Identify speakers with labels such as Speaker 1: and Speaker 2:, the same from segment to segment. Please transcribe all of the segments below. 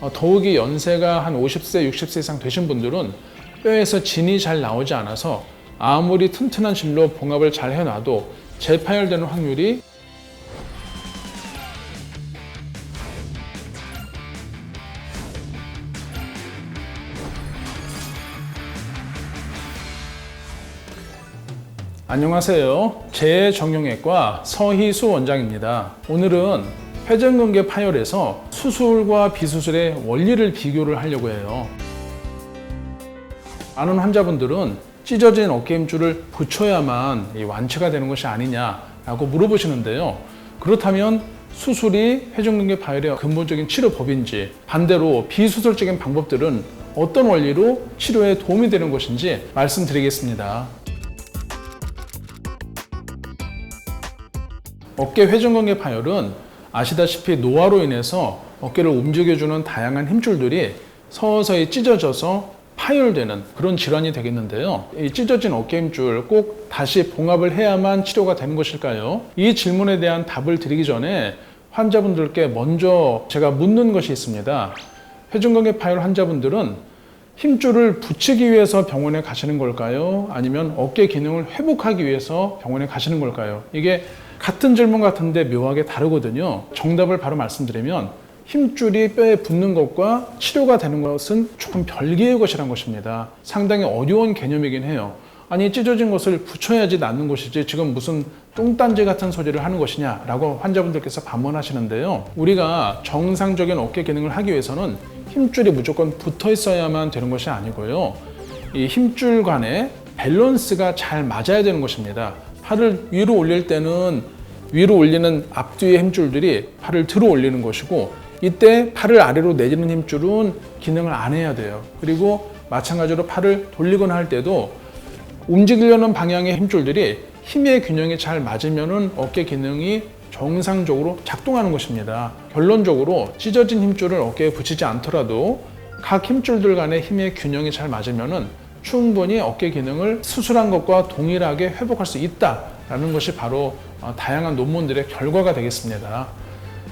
Speaker 1: 어, 더욱이 연세가 한 50세, 60세 이상 되신 분들은 뼈에서 진이 잘 나오지 않아서 아무리 튼튼한 질로 봉합을 잘 해놔도 재파열되는 확률이 안녕하세요. 재정형외과 서희수 원장입니다. 오늘은 회전근개 파열에서 수술과 비수술의 원리를 비교를 하려고 해요. 많은 환자분들은 찢어진 어깨 힘줄을 붙여야만 이 완치가 되는 것이 아니냐라고 물어보시는데요. 그렇다면 수술이 회전근개 파열의 근본적인 치료법인지 반대로 비수술적인 방법들은 어떤 원리로 치료에 도움이 되는 것인지 말씀드리겠습니다. 어깨 회전근개 파열은 아시다시피 노화로 인해서 어깨를 움직여주는 다양한 힘줄들이 서서히 찢어져서 파열되는 그런 질환이 되겠는데요. 이 찢어진 어깨 힘줄 꼭 다시 봉합을 해야만 치료가 되는 것일까요? 이 질문에 대한 답을 드리기 전에 환자분들께 먼저 제가 묻는 것이 있습니다. 회전근개 파열 환자분들은 힘줄을 붙이기 위해서 병원에 가시는 걸까요? 아니면 어깨 기능을 회복하기 위해서 병원에 가시는 걸까요? 이게 같은 질문 같은데 묘하게 다르거든요. 정답을 바로 말씀드리면 힘줄이 뼈에 붙는 것과 치료가 되는 것은 조금 별개의 것이란 것입니다. 상당히 어려운 개념이긴 해요. 아니 찢어진 것을 붙여야지 낫는 것이지 지금 무슨 똥딴지 같은 소리를 하는 것이냐라고 환자분들께서 반문하시는데요. 우리가 정상적인 어깨 기능을 하기 위해서는 힘줄이 무조건 붙어 있어야만 되는 것이 아니고요. 이 힘줄 간의 밸런스가 잘 맞아야 되는 것입니다. 팔을 위로 올릴 때는 위로 올리는 앞뒤의 힘줄들이 팔을 들어 올리는 것이고 이때 팔을 아래로 내리는 힘줄은 기능을 안 해야 돼요. 그리고 마찬가지로 팔을 돌리거나 할 때도 움직이려는 방향의 힘줄들이 힘의 균형이 잘 맞으면은 어깨 기능이 정상적으로 작동하는 것입니다. 결론적으로 찢어진 힘줄을 어깨에 붙이지 않더라도 각 힘줄들 간의 힘의 균형이 잘 맞으면은 충분히 어깨 기능을 수술한 것과 동일하게 회복할 수 있다라는 것이 바로 어, 다양한 논문들의 결과가 되겠습니다.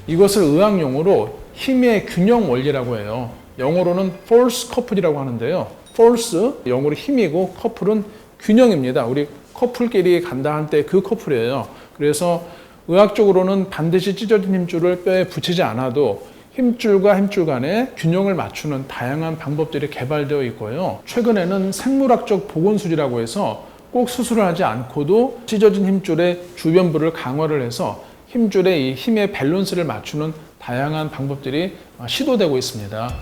Speaker 1: 이것을 의학 용어로 힘의 균형 원리라고 해요. 영어로는 force couple이라고 하는데요. force 영어로 힘이고 couple은 균형입니다. 우리 커플끼리 간다 할 때 그 커플이에요. 그래서 의학적으로는 반드시 찢어진 힘줄을 뼈에 붙이지 않아도 힘줄과 힘줄 간의 균형을 맞추는 다양한 방법들이 개발되어 있고요. 최근에는 생물학적 보건술이라고 해서 꼭 수술을 하지 않고도 찢어진 힘줄의 주변부를 강화를 해서 힘줄의 이 힘의 밸런스를 맞추는 다양한 방법들이 시도되고 있습니다.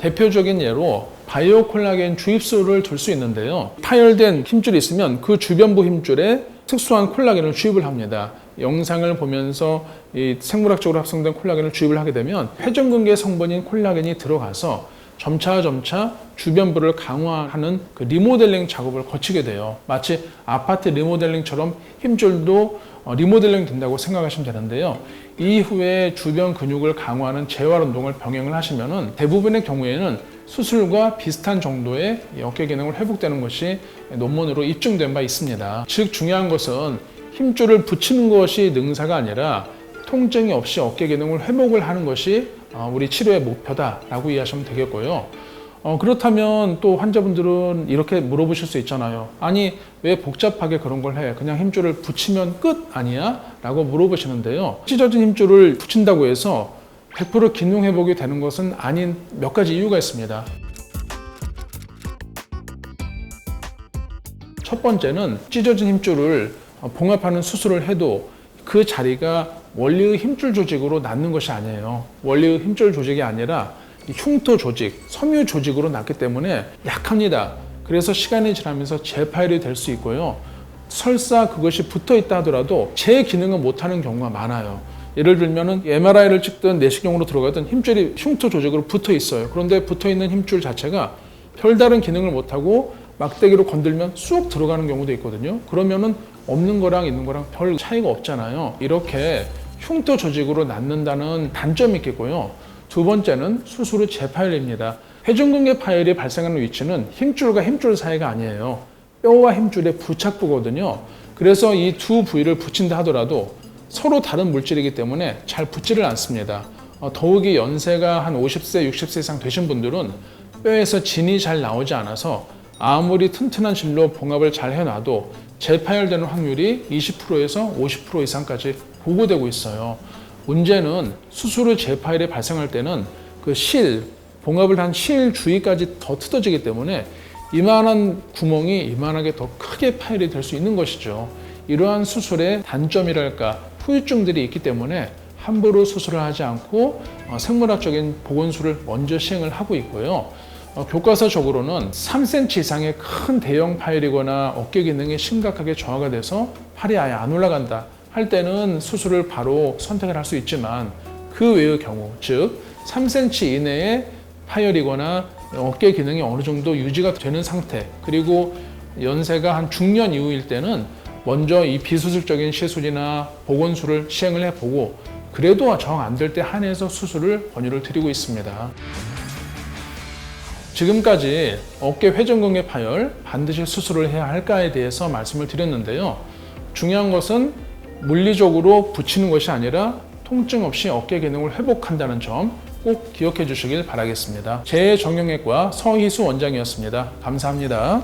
Speaker 1: 대표적인 예로 바이오 콜라겐 주입술을 둘수 있는데요. 파열된 힘줄이 있으면 그 주변부 힘줄에 특수한 콜라겐을 주입을 합니다. 영상을 보면서 이 생물학적으로 합성된 콜라겐을 주입을 하게 되면 회전근개 성분인 콜라겐이 들어가서 점차 점차 주변부를 강화하는 그 리모델링 작업을 거치게 돼요. 마치 아파트 리모델링처럼 힘줄도 어, 리모델링 된다고 생각하시면 되는데요. 이후에 주변 근육을 강화하는 재활 운동을 병행을 하시면은 대부분의 경우에는 수술과 비슷한 정도의 이 어깨 기능을 회복되는 것이 논문으로 입증된 바 있습니다. 즉 중요한 것은 힘줄을 붙이는 것이 능사가 아니라 통증이 없이 어깨 기능을 회복을 하는 것이 어, 우리 치료의 목표다라고 이해하시면 되겠고요. 어, 그렇다면 또 환자분들은 이렇게 물어보실 수 있잖아요. 아니, 왜 복잡하게 그런 걸 해? 그냥 힘줄을 붙이면 끝 아니야? 라고 물어보시는데요. 찢어진 힘줄을 붙인다고 해서 100% 기능 회복이 되는 것은 아닌 몇 가지 이유가 있습니다. 첫 번째는 찢어진 힘줄을 봉합하는 수술을 해도 그 자리가 원리의 힘줄 조직으로 낫는 것이 아니에요. 원리의 힘줄 조직이 아니라 흉터 조직, 섬유 조직으로 낫기 때문에 약합니다. 그래서 시간이 지나면서 재파열이 될 수 있고요. 설사 그것이 붙어 있다 하더라도 제 기능을 못하는 경우가 많아요. 예를 들면은 MRI를 찍든 내시경으로 들어가든 힘줄이 흉터 조직으로 붙어 있어요. 그런데 붙어 있는 힘줄 자체가 별다른 기능을 못하고 막대기로 건들면 쑥 들어가는 경우도 있거든요. 그러면은 없는 거랑 있는 거랑 별 차이가 없잖아요. 이렇게 흉터 조직으로 낫는다는 단점이 있겠고요. 두 번째는 수술 후 재파열입니다. 회전근개 파열이 발생하는 위치는 힘줄과 힘줄 사이가 아니에요. 뼈와 힘줄의 부착부거든요. 그래서 이 두 부위를 붙인다 하더라도 서로 다른 물질이기 때문에 잘 붙지를 않습니다. 어, 더욱이 연세가 한 50세, 60세 이상 되신 분들은 뼈에서 진이 잘 나오지 않아서 아무리 튼튼한 질로 봉합을 잘 해놔도 재파열되는 확률이 20%에서 50% 이상까지 보고되고 있어요. 문제는 수술 후 재파열이 발생할 때는 그 실, 봉합을 한 실 주위까지 더 뜯어지기 때문에 이만한 구멍이 이만하게 더 크게 파열이 될 수 있는 것이죠. 이러한 수술의 단점이랄까 후유증들이 있기 때문에 함부로 수술을 하지 않고 어, 생물학적인 보건술을 먼저 시행을 하고 있고요. 어, 교과서적으로는 3cm 이상의 큰 대형 파열이거나 어깨 기능이 심각하게 저하가 돼서 팔이 아예 안 올라간다 할 때는 수술을 바로 선택을 할 수 있지만 그 외의 경우 즉 3cm 이내의 파열이거나 어깨 기능이 어느 정도 유지가 되는 상태 그리고 연세가 한 중년 이후일 때는 먼저 이 비수술적인 시술이나 보건술을 시행을 해보고 그래도 정 안 될 때 한해서 수술을 권유를 드리고 있습니다. 지금까지 어깨 회전근개 파열 반드시 수술을 해야 할까에 대해서 말씀을 드렸는데요. 중요한 것은 물리적으로 붙이는 것이 아니라 통증 없이 어깨 기능을 회복한다는 점 꼭 기억해 주시길 바라겠습니다. 재정형외과 서희수 원장이었습니다. 감사합니다.